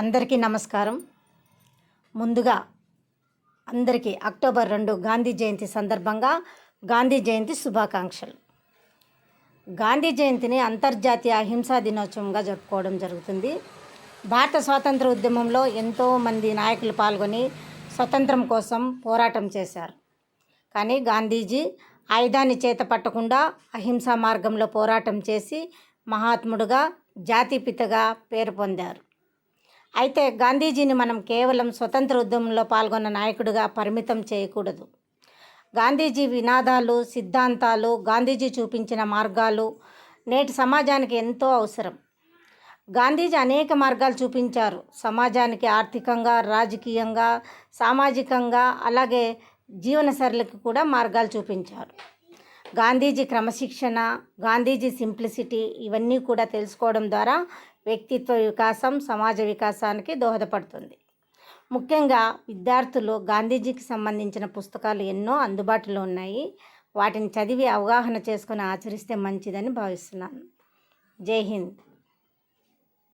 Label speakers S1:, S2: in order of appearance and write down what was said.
S1: అందరికీ నమస్కారం. ముందుగా అందరికీ అక్టోబర్ రెండు గాంధీ జయంతి సందర్భంగా గాంధీ జయంతి శుభాకాంక్షలు. గాంధీ జయంతిని అంతర్జాతీయ అహింసా దినోత్సవంగా జరుపుకోవడం జరుగుతుంది. భారత స్వాతంత్ర ఉద్యమంలో ఎంతోమంది నాయకులు పాల్గొని స్వతంత్రం కోసం పోరాటం చేశారు. కానీ గాంధీజీ ఆయుధాన్ని చేత పట్టకుండా అహింసా మార్గంలో పోరాటం చేసి మహాత్ముడుగా జాతిపితగా పేరు పొందారు. అయితే గాంధీజీని మనం కేవలం స్వతంత్ర ఉద్యమంలో పాల్గొన్న నాయకుడిగా పరిమితం చేయకూడదు. గాంధీజీ వినాదాలు సిద్ధాంతాలు గాంధీజీ చూపించిన మార్గాలు నేటి సమాజానికి ఎంతో అవసరం. గాంధీజీ అనేక మార్గాలు చూపించారు. సమాజానికి ఆర్థికంగా రాజకీయంగా సామాజికంగా అలాగే జీవనశైలికి కూడా మార్గాలు చూపించారు. గాంధీజీ క్రమశిక్షణ గాంధీజీ సింప్లిసిటీ ఇవన్నీ కూడా తెలుసుకోవడం ద్వారా వ్యక్తిత్వ వికాసం సమాజ వికాసానికి దోహదపడుతుంది. ముఖ్యంగా విద్యార్థులు గాంధీజీకి సంబంధించిన పుస్తకాలు ఎన్నో అందుబాటులో ఉన్నాయి. వాటిని చదివి అవగాహన చేసుకొని ఆచరిస్తే మంచిదని భావిస్తున్నాను. జై హింద్.